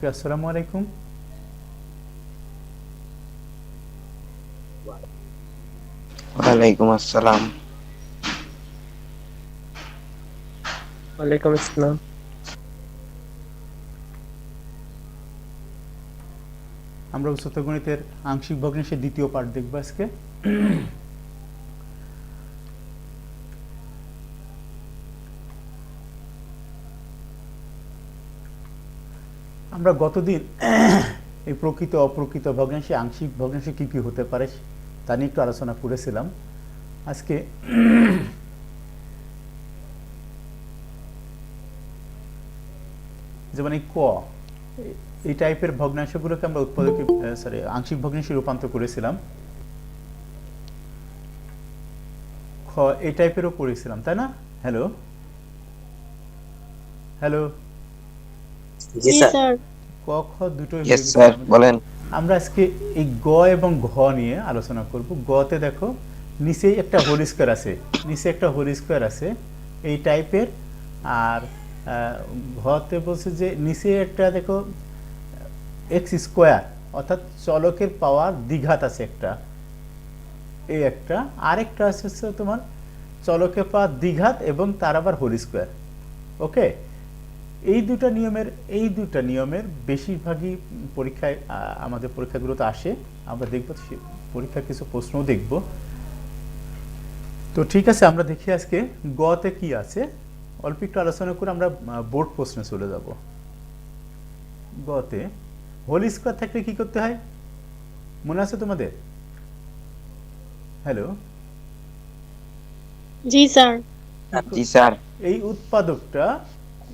ওকে আসসালামু আলাইকুম। ওয়ালাইকুম আসসালাম। ওয়ালাইকুম আসসালাম। আমরা উচ্চতর গণিতের আংশিক ভগ্নাংশের দ্বিতীয় পার্ট দেখব আজকে। আমরা গতদিন এই প্রকৃত অপ্রকৃত ভগ্নাংশে আংশিক ভগ্নাংশে কী কী হতে পারে তা নিয়ে একটু আলোচনা করেছিলাম। আজকে যেমন এই ক এই- এই টাইপের ভগ্নাংশগুলোকে আমরা উৎপাদক সরি আংশিক ভগ্নাংশে রূপান্তর করেছিলাম। খ এই টাইপেরও করেছিলাম তাই না? হ্যালো হ্যালো জি স্যার। ক খ দুটোই হয়ে স্যার। বলেন। আমরা আজকে এই গ এবং ঘ নিয়ে আলোচনা করব। গতে দেখো নিচেই একটা হোল স্কোয়ার আছে। নিচে একটা হোল স্কোয়ার আছে এই টাইপের। আর ঘতে বলছে যে নিচে একটা দেখো এক্স স্কোয়ার অর্থাৎ চলকের পাওয়ার দ্বিঘাত আছে একটা। এই একটা। আরেকটা আছে হচ্ছে তোমার চলকের পাওয়ার দ্বিঘাত এবং তার আবার হোল স্কোয়ার। ওকে? এই দুটো নিয়মের এই দুটো নিয়মের বেশিরভাগই পরীক্ষায় আমাদের পরীক্ষাগুলোতে আসে। আমরা দেখব পরীক্ষার কিছু প্রশ্নও দেখব। তো ঠিক আছে আমরা দেখি আজকে গতে কি আছে। অল্প একটু আলোচনা করে আমরা বোর্ড প্রশ্নে চলে যাব। গতে হোল স্কোয়ার থাকলে কি করতে হয়? মনে আছে তোমাদের? হ্যালো? জি স্যার। জি স্যার। এই উৎপাদকটা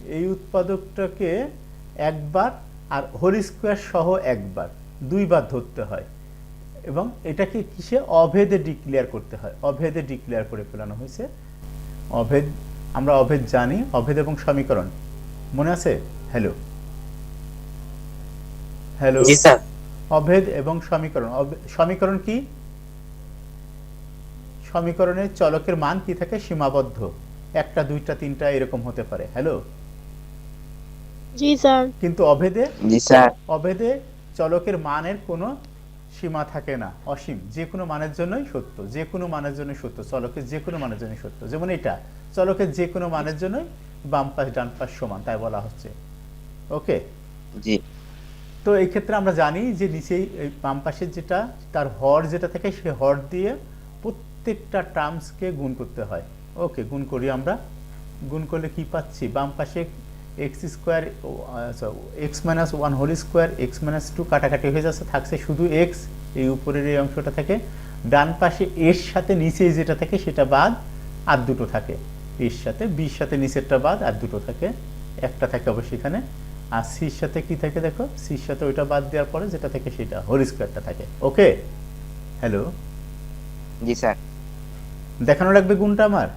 এই উৎপাদকটাকে একবার আর হোল স্কোয়ার সহ একবার দুইবার ধরতে হয়। এবং এটাকে কিসে? অভেদে ডিক্লেয়ার করতে হয়। অভেদে ডিক্লেয়ার করে ফেলানো হয়েছে। অভেদ আমরা অভেদ জানি অভেদ এবং সমীকরণ। মনে আছে? হ্যালো হ্যালো অভেদ এবং সমীকরণ। সমীকরণ কি? সমীকরণের চলকের মান কি থাকে? সীমাবদ্ধ। একটা দুইটা তিনটা এরকম হতে পারে। হ্যালো জি স্যার। কিন্তু অভেদে জি স্যার। অভেদে চলকের মানের কোনো সীমা থাকে না অসীম। যে কোনো মানের জন্যই সত্য যে কোনো মানের জন্যই সত্য চলকের যে কোনো মানের জন্যই সত্য। যেমন এটা চলকের যে কোনো মানের জন্যই বাম পাশ ডান পাশ সমান তাই বলা হচ্ছে। ওকে? জি। তো এই ক্ষেত্রে আমরা জানি যে নিচেই এই বাম পাশের যেটা তার হর যেটা থাকে সে হর দিয়ে প্রত্যেকটা টার্মসকে গুণ করতে হয়। ওকে গুণ করি আমরা। গুণ করলে কি পাচ্ছি? বাম পাশে X square X minus one whole square X minus two কাটাকাটি হয়ে যাচ্ছে থাকছে শুধু এক্স এই উপরের এই অংশটা থাকে। ডান পাশে এর সাথে নিচে যেটা থাকে সেটা বাদ আর দুটো থাকে। এর সাথে বির সাথে নিচেরটা বাদ আর দুটো থাকে। একটা থাকে অবশ্যই এখানে। আর সির সাথে কি থাকে দেখো? সির সাথে ওইটা বাদ দেওয়ার পরে যেটা থাকে সেটা হোল স্কোয়ারটা থাকে। ওকে? হ্যালো? জি স্যার। দেখানো লাগবে গুণটা আমার?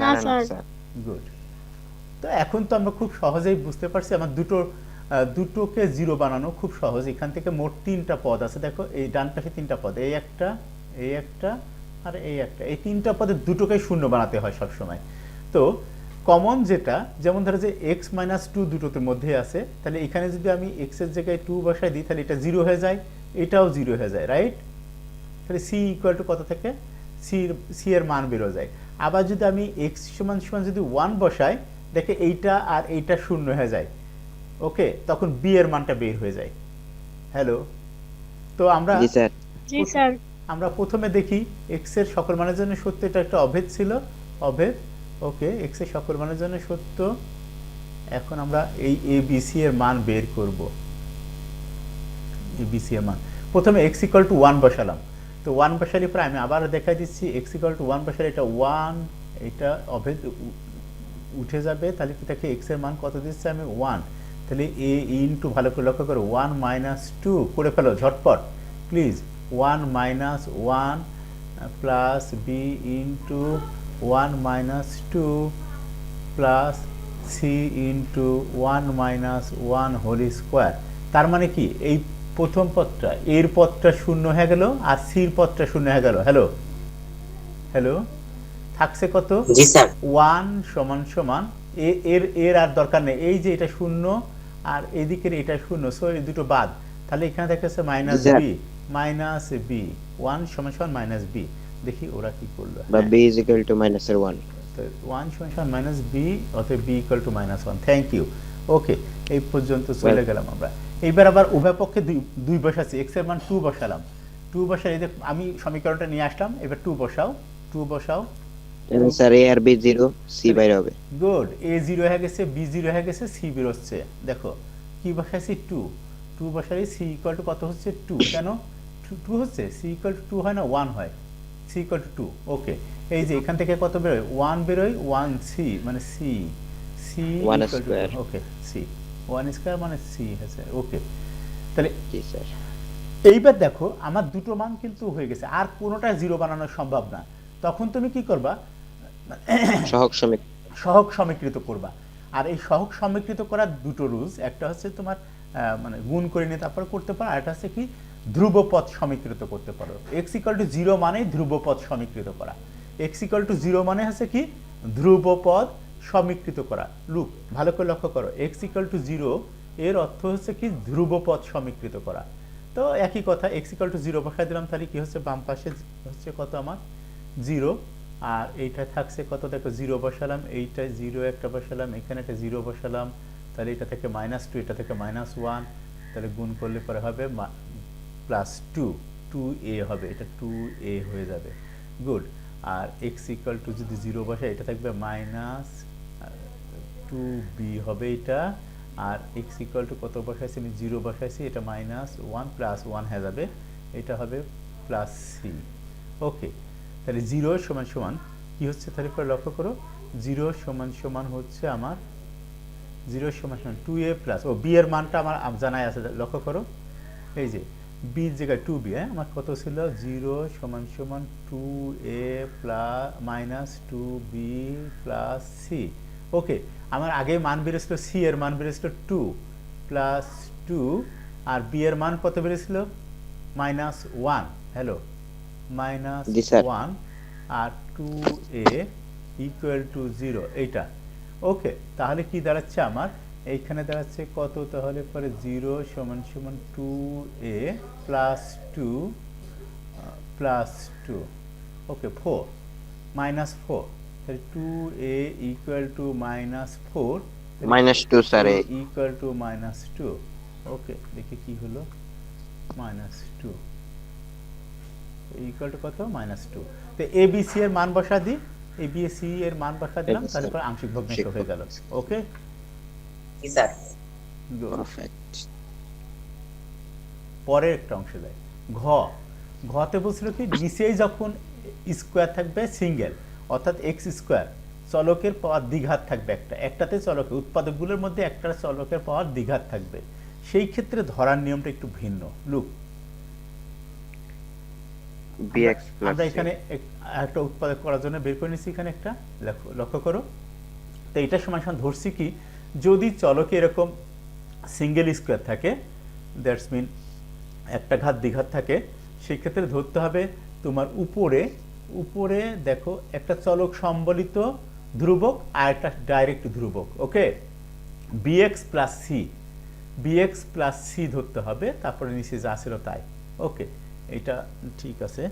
না। স্যার। গুড। তো এখন তো আমরা খুব সহজেই বুঝতে পারছি আমার দুটো দুটোকে জিরো বানানো খুব সহজ। এখান থেকে মোট তিনটা পদ আছে। দেখো, এই ডান পাশে তিনটা পদ, এই একটা এই একটা আর এই একটা। এই তিনটা পদে দুটোকে শূন্য বানাতে হয় সব সময় তো কমন যেটা, যেমন ধরো যে এক্স মাইনাস টু দুটোতে মধ্যে আছে, তাহলে এখানে যদি আমি এক্সের জায়গায় টু বসাই দিই, তাহলে এটা জিরো হয়ে যায়, এটাও জিরো হয়ে যায় রাইট তাহলে সি ইকুয়াল টু কত থেকে? সি সি এর মান বেরো যায়। আবার যদি আমি এক্স সমান সমান যদি ওয়ান বসাই দেখে এইটা আর এইটা শূন্য হয়ে যায়। ওকে? তখন বি এর মানটা বের হয়ে যায়। হ্যালো তো আমরা জি স্যার। জি স্যার। আমরা প্রথমে দেখি এক্সের সকল মানের জন্য সত্য এটা একটা অভেদ ছিল। অভেদ ওকে এক্সের সকল মানের জন্য সত্য। এখন আমরা এই এ বি সি এর মান বের করব। এ বি সি এর মান। প্রথমে এক্স ইকুয়াল টু ওয়ান বসালাম। তো ওয়ান বসালি পরে আমি আবার দেখাই দিচ্ছি এক্স ইকুয়াল টু ওয়ান বসালে এটা ওয়ান এটা অভেদ উঠে যাবে, তাহলে কি তাকে এক্সের মান কত দিচ্ছে? আমি ওয়ান তাহলে এ ইন্টু ভালো করে লক্ষ্য করো ওয়ান মাইনাস টু করে ফেলো, ঝটপট। Please one minus one plus B into one minus two plus C into one minus one whole square তার মানে কি? এই প্রথম পদটা, এর পদটা শূন্য হয়ে গেল আর সির পদটা শূন্য হয়ে গেল। হ্যালো হ্যালো থাকছে কত? জি স্যার। ওয়ান সমান সমান এর এর আর দরকার নেই। এই যে এটা শূন্য আর এদিকের এটা শূন্য সো এই দুটো বাদ। তাহলে এখানে দেখাচ্ছে minus B minus B one সমান সমান মাইনাস বি দেখি ওরা কি করল। বা। B is equal to minus এর ওয়ান ওয়ান সমান সমান মাইনাস বি অতএব B equal to minus one thank you okay এই পর্যন্ত চলে গেলাম আমরা। এইবার আবার উভয় পক্ষে দুই দুই বসাচ্ছি। এক্সের মান টু বসালাম। টু বসাই এই আমি সমীকরণটা নিয়ে আসলাম এবার টু বসাও। টু বসাও। স্যার এ আর বি জিরো সি বাইরে হবে। গুড এ জিরো হয়ে গেছে বি জিরো হয়ে গেছে সি বেরোচ্ছে। দেখো কি বসাইছি টু টু বসাই সি ইকুয়াল টু কত হচ্ছে? টু কেন? টু হচ্ছে? সি ইকুয়াল টু টু হয় না? ওয়ান হয়। C equal to two okay এই যে এখান থেকে কত বেরোয়? ওয়ান বেরোয় ওয়ান সি মানে C C. Okay C one square মানে সি হয়েছে। ওকে তাহলে এইবার দেখো আমার দুটো মান কিন্তু হয়ে গেছে। আর কোনোটা জিরো বানানো সম্ভব না। তখন তুমি কি করবা? সহগ সমীক সমীকৃত করবা। আর এই সহগ সমীকৃত করার দুটো রুলস একটা হচ্ছে তোমার মানে গুণ করে নিয়ে তারপর করতে পারো আর একটা হচ্ছে কি ধ্রুবপদ সমীকৃত করতে পারো। এক্স ইকাল টু জিরো মানেই ধ্রুবপদ সমীকৃত করা। এক্স ইকাল টু জিরো মানে হচ্ছে কি ধ্রুবপদ সমীকৃত করা। লুক ভালো করে লক্ষ্য করো। এক্স ইকাল টু জিরো এর অর্থ হচ্ছে কি ধ্রুবপদ সমীকৃত করা। তো একই কথা এক্স ইকাল টু জিরো বসাই দিলাম তাহলে কি হচ্ছে বাম পাশে হচ্ছে কত আমার? জিরো আর এইটা থাকছে কত? দেখো জিরো বসালাম এইটায় জিরো, একটা বসালাম, এখানে একটা জিরো বসালাম, তাহলে এটা থেকে মাইনাস টু এটা থেকে মাইনাস ওয়ান তাহলে গুণ করলে পরে হবে প্লাস টু টু এ হবে, এটা টু এ হয়ে যাবে। গুড আর এক্স ইকাল টু যদি জিরো বসাই এটা থাকবে মাইনাস টু বি হবে এটা। আর এক্স ইকুয়াল টু কত বসাইছি? আমি জিরো বসাইছি, এটা মাইনাস ওয়ান প্লাস ওয়ান হয়ে যাবে, এটা হবে প্লাস সি ওকে তাহলে জিরো সমান সমান কি হচ্ছে? তাহলে পরে লক্ষ্য করো, জিরো সমান সমান হচ্ছে আমার, জিরো সমান সমান টু এ প্লাস ও বি এর মানটা আমার জানাই আছে, লক্ষ্য করো। এই যে বির জায়গায় টু বি হ্যাঁ? আমার কত ছিল? জিরো সমান সমান two A plus minus two B plus C okay, আমার আগে মান বেড়েছিল সি এর মান বেড়েছিল টু প্লাস টু আর বি এর মান কত বেড়েছিল minus one hello minus one R two A equal to zero এইটা। ওকে তাহলে কি দাঁড়াচ্ছে আমার? এইখানে দাঁড়াচ্ছে কত? তাহলে পরে জিরো সমান সমান two A plus two plus two okay four minus four তাহলে two A equal to minus four minus two sir equal to minus two okay দেখি কি হলো? মাইনাস টু ইকুয়াল টু কত? মাইনাস টু তো A B C এর মান বসা দিই এ বি সি এর মান বসা দিলাম. তারপর আংশিক ভগ্নাংশ হয়ে গেল। Okay sir. পারফেক্ট পরের একটা অংশ দেয়। ঘ। ঘতে বলছিল কি নিচেই যখন স্কোয়ার থাকবে সিঙ্গেল অর্থাৎ এক্স স্কোয়ার চলকের পাওয়ার দ্বিঘাত থাকবে একটা। একটাতে চলকে উৎপাদকগুলোর মধ্যে একটা চলকের পাওয়ার দ্বিঘাত থাকবে। সেই ক্ষেত্রে ধরার নিয়মটা একটু ভিন্ন। লুক এক্স আমরা এখানে একটা উৎপাদক করার জন্য বের করে নিচ্ছি এখানে একটা। লক্ষ্য- করো। তো এটা সমান সমান ধরছি কি? যদি চলকে এরকম সিঙ্গেল স্কোয়ার থাকে দ্যাটস মিন একটা ঘাত দ্বিঘাত থাকে সেই ক্ষেত্রে ধরতে হবে তোমার উপরে উপরে দেখো একটা চলক সম্বলিত ধ্রুবক আর একটা ডাইরেক্ট ধ্রুবক okay B X plus C B X plus C ধরতে হবে তারপরে নিচে যা ছিল তাই ওকে এটা ঠিক আছে।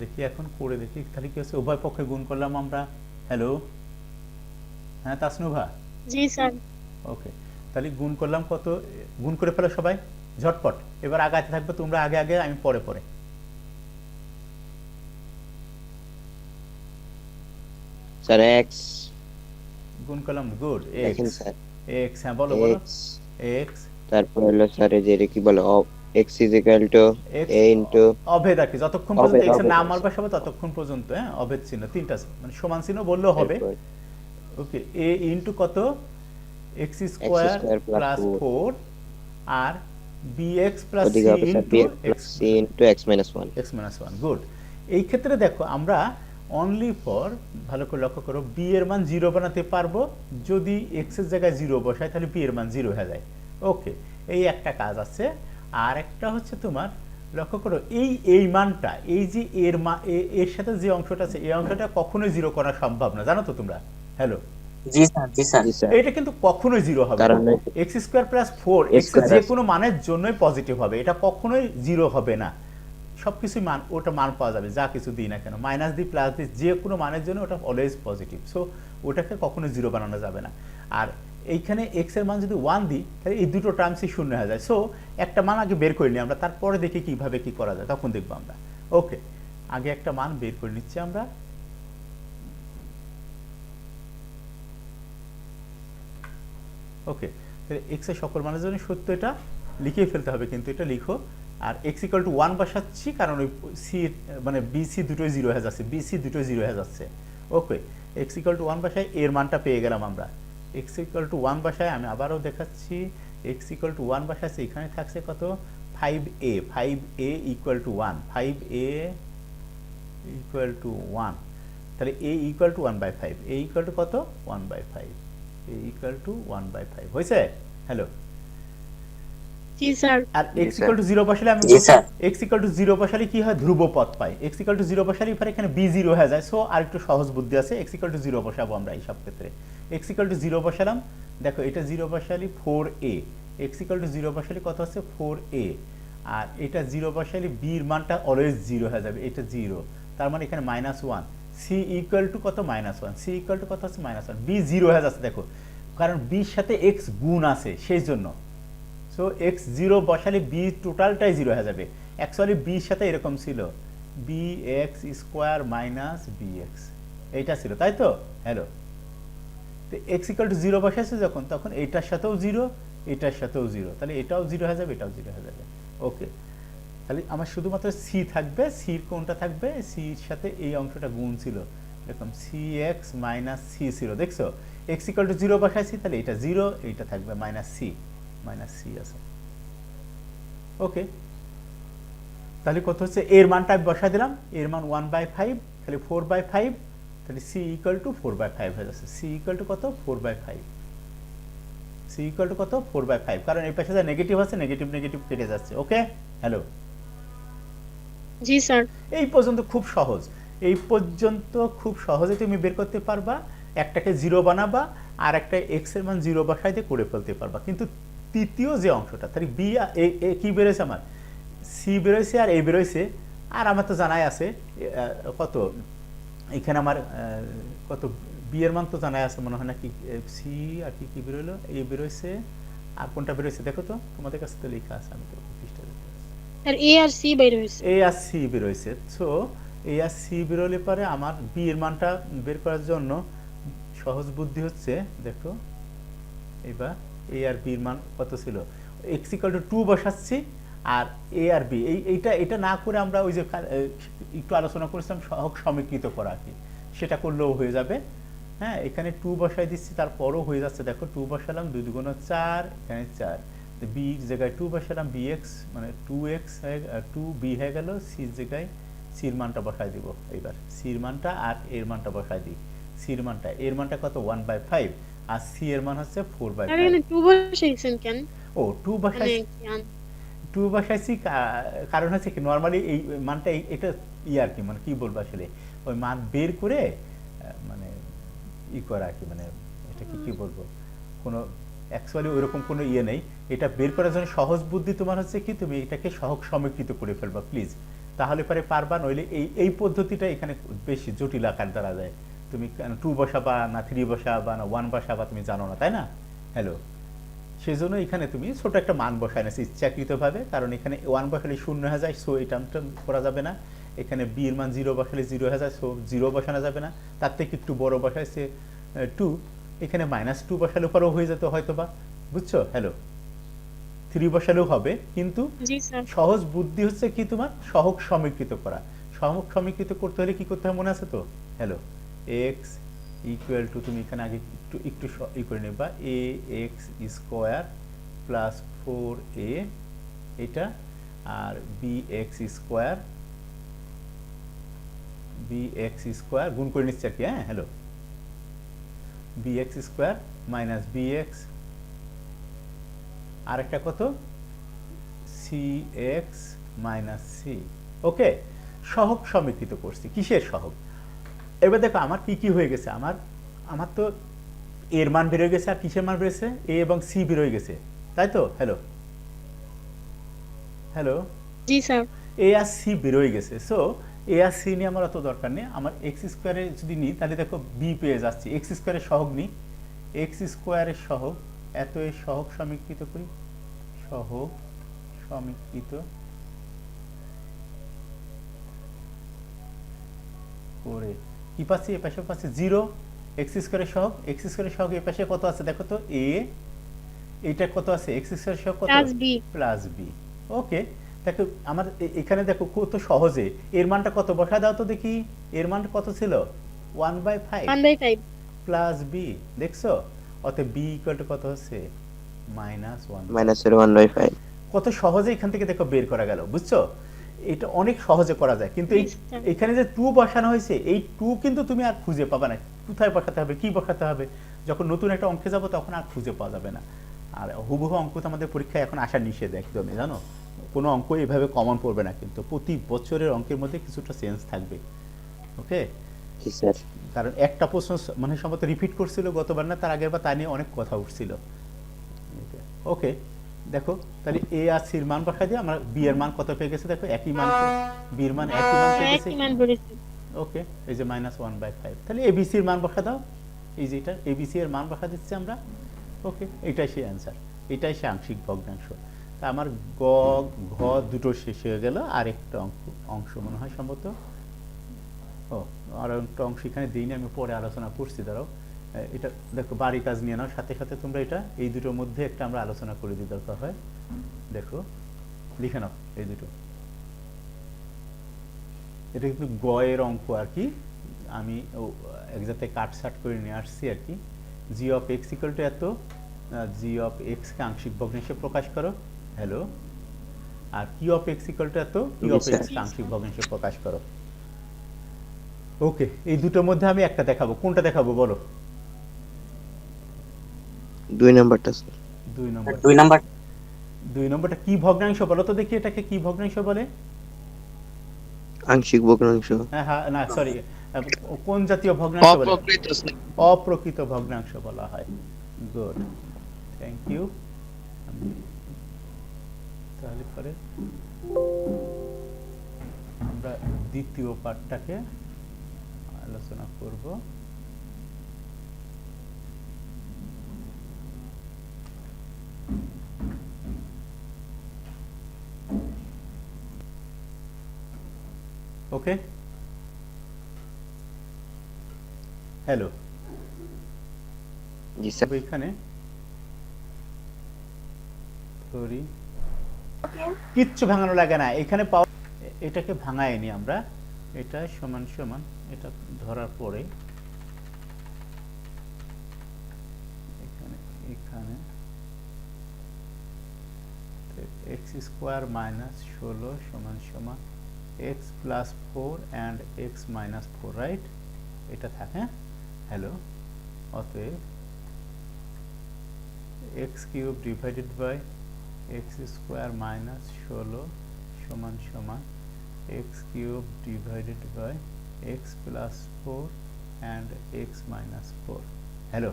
দেখি এখন করে দেখি তাহলে কি হচ্ছে উভয় পক্ষে গুণ করলাম আমরা। হ্যালো হ্যাঁ তাসনুভা? জি স্যার। ওকে তাহলে গুণ করলাম কত? গুণ করে ফেলো সবাই ঝটপট। এবার আগাতে থাকবে তোমরা আগে আগে আমি পরে পরে। স্যার এক্স গুণ করলাম গুড এক্স এক্স হ্যাঁ বলো বলো। এক্স এক্স তারপর হলো স্যার এই যে কি বলে X is equal to X A into অভেদ আর কি। যতক্ষণ পর্যন্ত এক্সের নাম। আর হবে ততক্ষণ পর্যন্ত হ্যাঁ অভেদ চিহ্ন তিনটা মানে সমান চিহ্ন বললেও হবে। ওকে এ ইনটু কত? X square plus four। Four আর B X plus X plus C into minus one X minus one good এই ক্ষেত্রে দেখো আমরা অনলি ফর ভালো করে লক্ষ্য করো বি এর মান জিরো বানাতে পারব। যদি এক্সের জায়গায় জিরো বসাই তাহলে বি এর মান জিরো হয়ে যায়। ওকে এই একটা কাজ আছে। আর একটা হচ্ছে তোমার লক্ষ্য করো এই এই মানটা এই যে এর মা এর সাথে যে অংশটা আছে এই অংশটা কখনোই জিরো করা সম্ভব না। জানো তো তোমরা? হ্যালো জি স্যার জি স্যার। জি স্যার। এটা কিন্তু কখনোই জিরো হবে X square plus four X যে কোনো মানের জন্যই পজিটিভ হবে। এটা কখনোই জিরো হবে না। সব কিছুই মান ওটা মান পাওয়া যাবে যা কিছু দিই না কেন। মাইনাস দি প্লাস দি যে কোনো মানের জন্য ওটা অলওয়েজ পজিটিভ সো ওটাকে কখনো জিরো বানানো যাবে না। আর এইখানে এক্সের মান যদি ওয়ান দিই, তাহলে এই দুটো টার্মসই শূন্য হয়ে যায়। সো একটা মান আগে বের করে নিই আমরা, তারপরে দেখি কীভাবে কি করা যায়, তখন দেখব আমরা। ওকে আগে একটা মান বের করে নিচ্ছি আমরা। ওকে তাহলে এক্সের সকল মানের জন্য সত্য এটা লিখিয়ে ফেলতে হবে কিন্তু এটা লিখো। আর এক্স ইকাল টু ওয়ান বসাচ্ছি, কারণ ওই সি মানে বিসি দুটোই জিরো হয়ে যাচ্ছে বিসি দুটোই জিরো হয়ে যাচ্ছে। Okay X equal to one বাসায় এর মানটা পেয়ে গেলাম আমরা। এক্স ইকাল টু ওয়ান বাসায় আমি আবারও দেখাচ্ছি এক্স ইকাল টু ওয়ান বাসাচ্ছে এখানে থাকছে কত? Five A five A equal to one five A equal to one তাহলে A equal to one by five A equal to কত? One by five A equal to one by five হয়েছে? Hello জি sir. আর বসালে আমি বসালে কি হয়? ধ্রুব পাই। বসালে এখানে হয়ে যায়। সো একটু সহজ বুদ্ধি আছে। বসাবো আমরা এই সব ক্ষেত্রে। বসালাম। দেখো এটা বসালি বসালে কত আর বসালে মানটা অলওয়েজ জিরো হয়ে যাবে। এটা জিরো তার মানে এখানে minus one C equal to কত? Minus one C equal to কত হয়ে যাচ্ছে দেখো। কারণ বির সাথে এক্স গুণ আছে সেই জন্য। সো এক্স জিরো বসালে বি টোটালটাই জিরো হয়ে যাবে। অ্যাকচুয়ালি বির সাথে এরকম ছিল। B X square minus B X এইটা ছিল, তাই তো? হ্যালো তো এক্স ইকাল টু জিরো বসাইছে যখন, তখন এইটার সাথেও জিরো এটার সাথেও জিরো তাহলে এটাও জিরো হয়ে যাবে, এটাও জিরো হয়ে যাবে। ওকে তাহলে আমার শুধুমাত্র সি থাকবে সির কোনটা থাকবে? সির সাথে এই অংশটা গুণ ছিল। এরকম সি এক্স মাইনাস সি ছিল দেখছ? এক্স ইকাল টু জিরো বসাইছি, তাহলে এটা জিরো এইটা থাকবে মাইনাস সি মাইনাস সি আছে। ওকে তাহলে কত হচ্ছে? এর মানটা বসাই দিলাম। এর মান ওয়ান বাই ফাইভ তাহলে ফোর বাই ফাইভ তাহলে C equal to four by five হয়ে যাচ্ছে। সি ইকুয়াল টু কত? Four by five C equal to কত? ফোর বাই ফাইভ কারণ এই পাশে যা নেগেটিভ আছে নেগেটিভ নেগেটিভ কেটে যাচ্ছে। ওকে হ্যালো জি স্যার এই পর্যন্ত খুব সহজ। এই পর্যন্ত খুব সহজে তুমি বের করতে পারবা। একটাকে জিরো বানাবা আর একটা এক্সের মান জিরো বসাই দিয়ে করে ফেলতে পারবা। কিন্তু তৃতীয় যে অংশটা তাহলে বি এ কি বেরোয়েছে আমার? সি বেরোয়ছে আর এ বেরোয়ছে আর আমার তো জানাই আছে কত? এখানে আমার কত? বি এর মান তো জানাই আছে মনে হয় নাকি সি আর কি কি বেরোলো এ বেরোয়ছে আর কোনটা বেরোয়ছে দেখো তো তোমাদের কাছে তো লেখা আছে আমি তো পৃষ্ঠা দেখতে এ আর সি বের হয়েছে এ আর সি বেরোইছে। সো এ আর সি বেরোলে পরে আমার বি এর মানটা বের করার জন্য সহজ বুদ্ধি হচ্ছে। দেখো এবার এ আর বির মান কত ছিল? এক্স ইকাল টু টু বসাচ্ছি আর এ আর বি এই, এইটা, এটা না করে আমরা ওই যে একটু আলোচনা করেছিলাম, সহগ সমীকৃত করা কি? সেটা করলেও হয়ে যাবে। হ্যাঁ এখানে টু বসাই দিচ্ছি, তারপরও হয়ে যাচ্ছে। দেখো টু বসালাম, দুই দুগুণ চার, এখানে চার। বি জায়গায় টু বসালাম বি এক্স মানে টু এক্স হয়ে টু বি হয়ে গেল সির জায়গায় সির মানটা বসাই দিব। এবার সির মানটা আর এর মানটা বসাই দিই। সির মানটা এর মানটা কত? ওয়ান বাই ফাইভ আর সি এর মান হচ্ছে ফোর বাই টু বসাইছেন কেন? ও টু মানে বসাই টু বসাইছি কারণ হচ্ছে কি নর্মালি এই মানটা এটা ই আর কি মানে কি বলব আসলে? ওই মান বের করে মানে ই করা আর কি মানে এটা কি কি বলব? কোনো অ্যাকচুয়ালি ওইরকম কোনো ইয়ে নেই। এটা বের করার জন্য সহজ বুদ্ধি তোমার হচ্ছে কি তুমি এটাকে সহজ সমীকৃত করে ফেলবা প্লিজ তাহলে পরে পারবা নইলে এই এই পদ্ধতিটা এখানে বেশি জটিল আকার দ্বারা যায়। তুমি টু বসাবা না থ্রি বসাবা না ওয়ান বসাবা তুমি জানো না তাই না? হ্যালো সেই জন্য এখানে তুমি ছোট একটা মান বসায় নিয়েছি ইচ্ছাকৃতভাবে কারণ এখানে ওয়ান বসালে শূন্য হয়ে যায় সো এই টার্মটা করা যাবে না। এখানে বি এর মান জিরো বসালে জিরো হয়ে যায় সো জিরো বসানো যাবে না। তার থেকে একটু বড় বসাইছে টু এখানে মাইনাস টু বসালে পরেও হয়ে যেত হয়তো বা বুঝছ? হ্যালো থ্রি বসালেও হবে কিন্তু সহজ বুদ্ধি হচ্ছে কি তোমার? সহগ সমীকৃত করা। সহগ সমীকৃত করতে হলে কি করতে হয় মনে আছে তো? হ্যালো এক্স ইকুয়াল টু তুমি এখানে আগে একটু একটু ই করে নেবা A X square plus four A এটা, আর B X square B X square গুণ করে নিচ্ছি আর কি হ্যাঁ hello B X square minus B X আর একটা কত? C X minus C okay সহগ সমীকৃত করছি, কিসের সহগ? এবার দেখো আমার কি কি হয়ে গেছে? আমার আমার তো এর মান বেরোয় গেছে আর কিসের মান বেরোচ্ছে এ এবং সি বেরোয় গেছে। তাই তো? হ্যালো হ্যালো জি স্যার। এ আর সি বেরোয় গেছে। সো এ আর সি নিয়ে আমার অত দরকার নেই। আমার এক্স স্কোয়ারে যদি নিই তাহলে দেখো বি পেয়ে যাচ্ছি। এক্স স্কোয়ারের সহগ নিই। এক্স স্কোয়ারের সহগ এত এর সহগ সমীকৃত করি। সহগ সমীকৃত করে কি পাচ্ছি এ পাশে পাচ্ছি জিরো এক্স স্কোয়ারের সহগ এক্স স্কোয়ারের সহগ এ পাশে কত আছে দেখো তো এ এইটা কত আছে এক্স স্কোয়ারের সহগ কত? Plus B. Plus B. Okay দেখো আমার এখানে দেখো কত সহজে এর মানটা কত? বসা দাও তো দেখি এর মানটা কত ছিল? One by five. One by five. Plus B দেখছ? অতএব বি ইকুয়াল টু কত হচ্ছে? Minus one minus one by five. কত সহজে এখান থেকে দেখো বের করা গেল বুঝছ? এটা অনেক সহজে করা যায়। কিন্তু। এখানে যে টু বসানো হয়েছে এই টু কিন্তু তুমি আর খুঁজে পাবে না। কোথায় বসাতে হবে কি বসাতে হবে? যখন নতুন একটা অঙ্কে যাব তখন আর খুঁজে পাওয়া যাবে না। আর হুবহু অঙ্ক তো আমাদের পরীক্ষায় এখন আসা নিষেধ একদমই জানো? কোনো অঙ্ক এভাবে কমন পড়বে না কিন্তু প্রতি বছরের অঙ্কের মধ্যে কিছুটা চেঞ্জ থাকবে। ওকে কারণ একটা প্রশ্ন মানে সম্ভবত রিপিট করছিল গতবার না তার আগের বার তা নিয়ে অনেক কথা উঠছিল। ওকে দেখো তাহলে এ আর সির মান বসা দিয়ে আমরা বি এর মান কত পেয়ে গেছে? দেখো একই মান বি এর মান একই মান পেয়ে গেছে। ওকে এই যে মাইনাস ওয়ান বাই ফাইভ তাহলে এবিসির মান বসা দাও। এই যে এটা এবিসি এর মান বসা দিচ্ছি আমরা। ওকে এটাই সেই অ্যান্সার এটাই সে আংশিক ভগ্নাংশ। তা আমার গ ঘ দুটো শেষ হয়ে গেল। আর একটা অঙ্ক অংশ মনে হয় সম্ভবত। ও আর একটা অংশ এখানে দিইনি আমি পরে আলোচনা করছি দাঁড়াও। এ, এটা দেখো বাড়ি কাজ নিয়ে নাও। সাথে সাথে তোমরা এটা এই দুটোর মধ্যে একটা আমরা আলোচনা করে দিই, দরকার হয়। দেখো, লিখে নাও এই দুটো। এটা কিন্তু গয়ের অঙ্ক আর কি। আমি এক জায়গায় কাট সাট করে নিয়ে আসছি আর কি। G of X equal to এত জি অফ এক্সকে আংশিক ভগ্নাংশে প্রকাশ করো। হ্যালো আর কি অফ এক্স ইকুয়াল টু এত কি অফ। এক্সকে আংশিক ভগ্নাংশে প্রকাশ করো। ওকে এই দুটোর মধ্যে আমি একটা দেখাবো। কোনটা দেখাবো বলো? দুই নাম্বারটা স্যার দুই নম্বর। দুই নাম্বার। দুই নম্বরটা কি ভগ্নাংশ বলো তো দেখি এটাকে কি ভগ্নাংশ বলে? আংশিক ভগ্নাংশ। হ্যাঁ হ্যাঁ না সরি কোন জাতীয় ভগ্নাংশ বলে? অপ্রকৃত ভগ্নাংশ বলা হয়। গুড থ্যাংক ইউ তাহলে পরে আমরা দ্বিতীয় পার্টটাকে আলোচনা করব। ওকে হ্যালো জি স্যার এখানে ধরি কিচ্ছু ভাঙানো লাগে না। এখানে পাওয়া এটাকে ভাঙায়নি আমরা। এটা সমান সমান। এটা ধরার পরে এখানে এখানে। এক্স স্কোয়ার মাইনাস ষোলো সমান সমান X plus four and X minus four right এটা থাকে, হ্যালো? অতএব X cube divided by X square minus ষোলো সমান সমান X cube divided by X plus four and X minus four hello?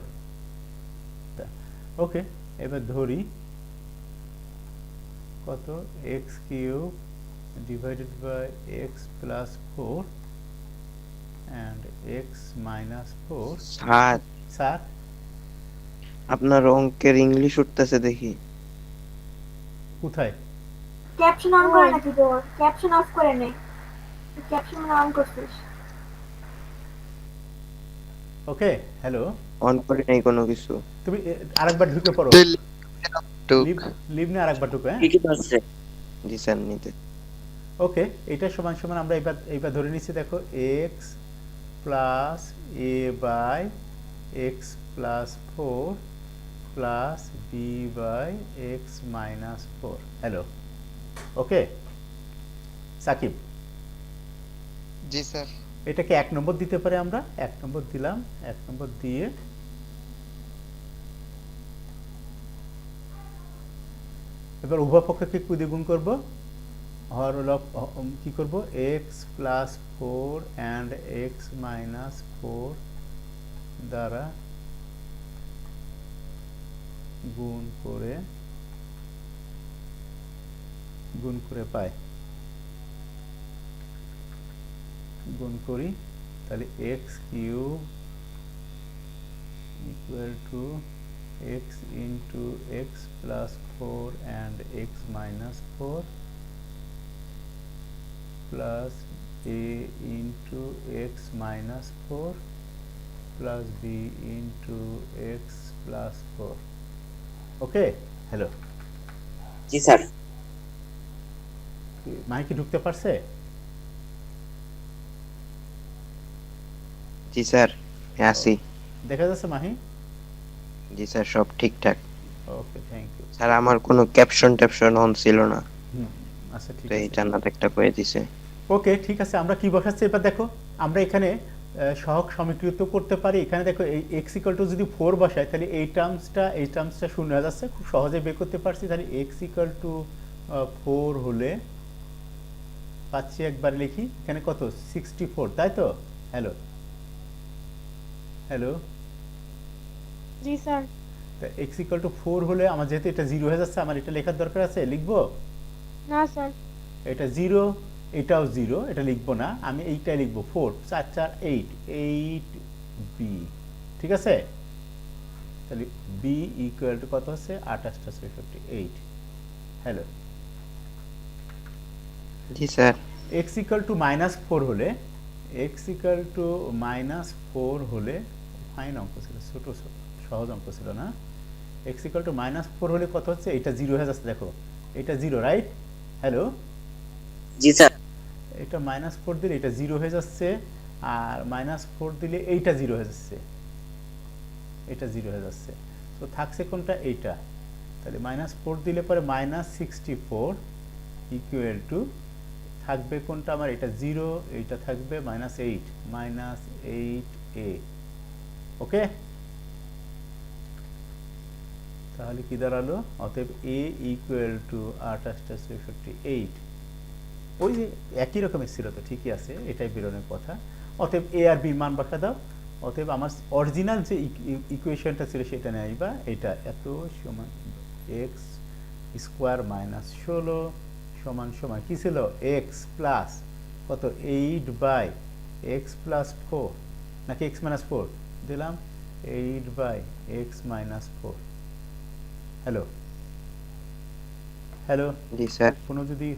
Okay এবার ধরি কত? X cube divided by X plus four and X minus four sir sir আপনার অঙ্কের English উঠতেছে দেখি। কোথায়? ক্যাপশন অন করে নাকি তোর? ক্যাপশন অফ করে নে। ক্যাপশন অন করছিস। ওকে হ্যালো অন করে নেই কোনো কিছু। তুমি আরেকবার ঢুকে পড়ো। লিভ লিভ নিয়ে আরেকবার ঢুকো হ্যাঁ? কি কি আছে জি স্যার নিতে। ওকে এটা সমান সমান আমরা এবার এবার ধরে নিচ্ছি দেখো X plus A by X plus four plus B by X minus four hello okay Sakib? G sir. এটাকে এক নম্বর দিতে পারে আমরা? এক নম্বর দিলাম এক নম্বর দিয়ে এবার উভয় পক্ষকে কি দিয়ে গুণ করব? হর হলো হ- উম, কি করব? X plus four and X minus four দ্বারা গুণ করে গুণ করে পাই। গুণ করি তাহলে X cube equal to x into x plus 4 and x minus 4 plus a into x minus 4 plus b into x plus 4 okay hello জি স্যার। মাইকে ঢুকতে পারছে? জি স্যার। আসি। দেখা যাচ্ছে মাহি? জি স্যার সব ঠিকঠাক। ওকে থ্যাংক ইউ স্যার আমার কোনো ক্যাপশন ট্যাপশন অন ছিল না। আচ্ছা ঠিক তো এই আছে জান্নাত একটা করে দিছে। ওকে ঠিক আছে আমরা কি বসাচ্ছি? এবার দেখো আমরা এখানে সহগ সমীকৃত করতে পারি। এখানে দেখো এই এক্স ইকাল টু যদি ফোর বসাই তাহলে এই টার্মসটা এই টার্মসটা শূন্য হয়ে যাচ্ছে। খুব সহজে বের করতে পারছি। তাহলে এক্স ইকাল টু ফোর হলে পাচ্ছি একবার লিখি এখানে কত? সিক্সটি ফোর তাই তো? হ্যালো হ্যালো জি স্যার। তা এক্স ইকাল টু ফোর হলে আমার যেহেতু এটা জিরো হয়ে যাচ্ছে আমার এটা লেখার দরকার আছে? লিখব? না স্যার। এটা জিরো এটাও জিরো এটা লিখব না আমি এইটাই লিখব ফোর চার চার এইট এইট বি ঠিক আছে? তাহলে বি ইকুয়াল টু কত হচ্ছে? আঠাশটা ছয়ষট্টি eight hello G sir. X equal to minus four হলে X equal to minus four হলে ফাইন অঙ্ক ছিল ছোটো ছোট সহজ অঙ্ক ছিল না। X equal to minus four হলে কত হচ্ছে? এটা জিরো হয়ে যাচ্ছে দেখো। এটা জিরো রাইট হ্যালো জি স্যার। এটা মাইনাস ফোর দিলে এটা জিরো হয়ে যাচ্ছে, আর মাইনাস ফোর দিলে এইটা জিরো হয়ে যাচ্ছে। এটা জিরো হয়ে যাচ্ছে। তো থাকছে কোনটা? এইটা। তাহলে মাইনাস ফোর দিলে পরে minus sixty four equal to থাকবে কোনটা আমার? এটা জিরো এইটা থাকবে minus eight minus eight A okay? তাহলে কি দাঁড়াল? অতএব এ ইকুয়াল টু আঠাশটা চৌষট্টি এইট ওই একই রকমের ছিল তো ঠিকই আছে এটাই বেরোনোর কথা। অতএব এ আর বির মান বসা দাও। অতএব আমার অরিজিনাল যে ইকুয়েশনটা ছিল সেটা নেই বা এটা এত সমান এক্স স্কোয়ার মাইনাস ষোলো সমান সমান কি ছিল? এক্স প্লাস কত? Eight by X plus four নাকি এক্স মাইনাস ফোর দিলাম। Eight by X minus four hello hello কোনো যদি